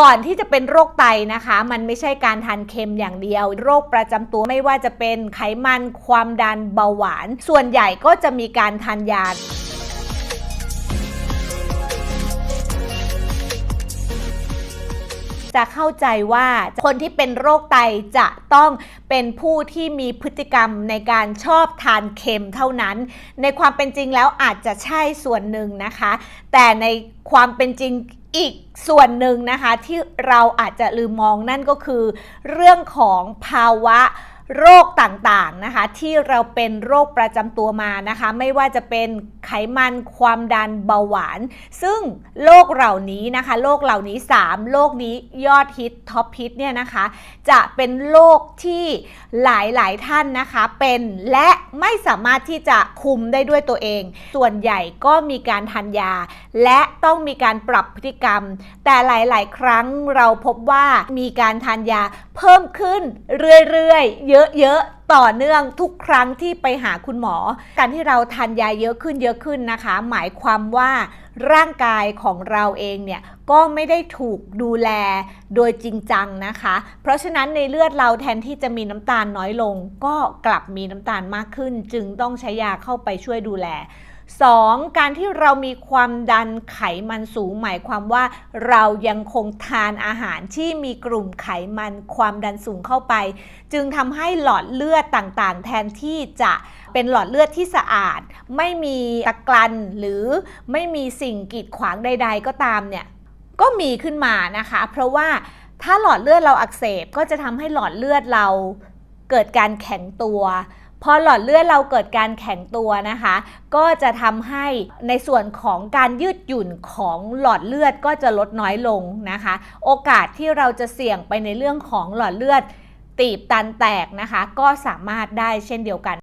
ก่อนที่จะเป็นโรคไตนะคะ มันไม่ใช่การทานเค็มอย่างเดียว โรคประจำตัวไม่ว่าจะเป็นไขมันความดันเบาหวาน ส่วนใหญ่ก็จะมีการทานยาจะเข้าใจว่าคนที่เป็นโรคไตจะต้องเป็นผู้ที่มีพฤติกรรมในการชอบทานเค็มเท่านั้น ในความเป็นจริงแล้วอาจจะใช่ส่วนหนึ่งนะคะ แต่ในความเป็นจริง อีกส่วนหนึ่งนะคะที่เราอาจจะลืมมองนั่นก็คือ เรื่องของภาวะ โรคต่างๆนะคะที่เราเป็นโรคประจำตัวมานะคะ ไม่ว่าจะเป็นไขมันความดันเบาหวาน ซึ่งโรคเหล่านี้นะคะโรคเหล่านี้ 3โรคนี้ยอดฮิตท็อปฮิตเนี่ยนะคะ จะเป็นโรคที่หลายๆท่านนะคะเป็นและไม่สามารถที่จะคุมได้ด้วยตัวเอง ส่วนใหญ่ก็มีการทานยา และต้องมีการปรับพฤติกรรม แต่หลาย ๆ ครั้งเราพบว่ามีการทานยาเพิ่มขึ้นเรื่อยๆ เยอะๆ ต่อเนื่องทุกครั้งที่ไปหาคุณหมอ การที่เราทานยาเยอะขึ้นเยอะขึ้นนะคะ หมายความว่าร่างกายของเราเองเนี่ยก็ไม่ได้ถูกดูแลโดยจริงจังนะคะ เพราะฉะนั้นในเลือดเราแทนที่จะมีน้ำตาลน้อยลง ก็กลับมีน้ำตาลมากขึ้น จึงต้องใช้ยาเข้าไปช่วยดูแล 2. การที่เรามีความดันไขมันสูงหมายความว่า เรายังคงทานอาหารที่มีกลุ่มไขมันความดันสูงเข้าไป จึงทำให้หลอดเลือดต่างๆ แทนที่จะเป็นหลอดเลือดที่สะอาด ไม่มีตะกรันหรือไม่มีสิ่งกีดขวางใด ๆ ก็ตามเนี่ยก็มีขึ้นมานะคะ เพราะว่าถ้าหลอดเลือดเราอักเสบก็จะทำให้หลอดเลือดเราเกิดการแข็งตัว พอหลอดเลือดเราเกิดการแข็งตัวนะคะ ก็จะทำให้ในส่วนของการยืดหยุ่นของหลอดเลือดก็จะลดน้อยลงนะคะ โอกาสที่เราจะเสี่ยงไปในเรื่องของหลอดเลือดตีบตันแตกนะคะ ก็สามารถได้เช่นเดียวกัน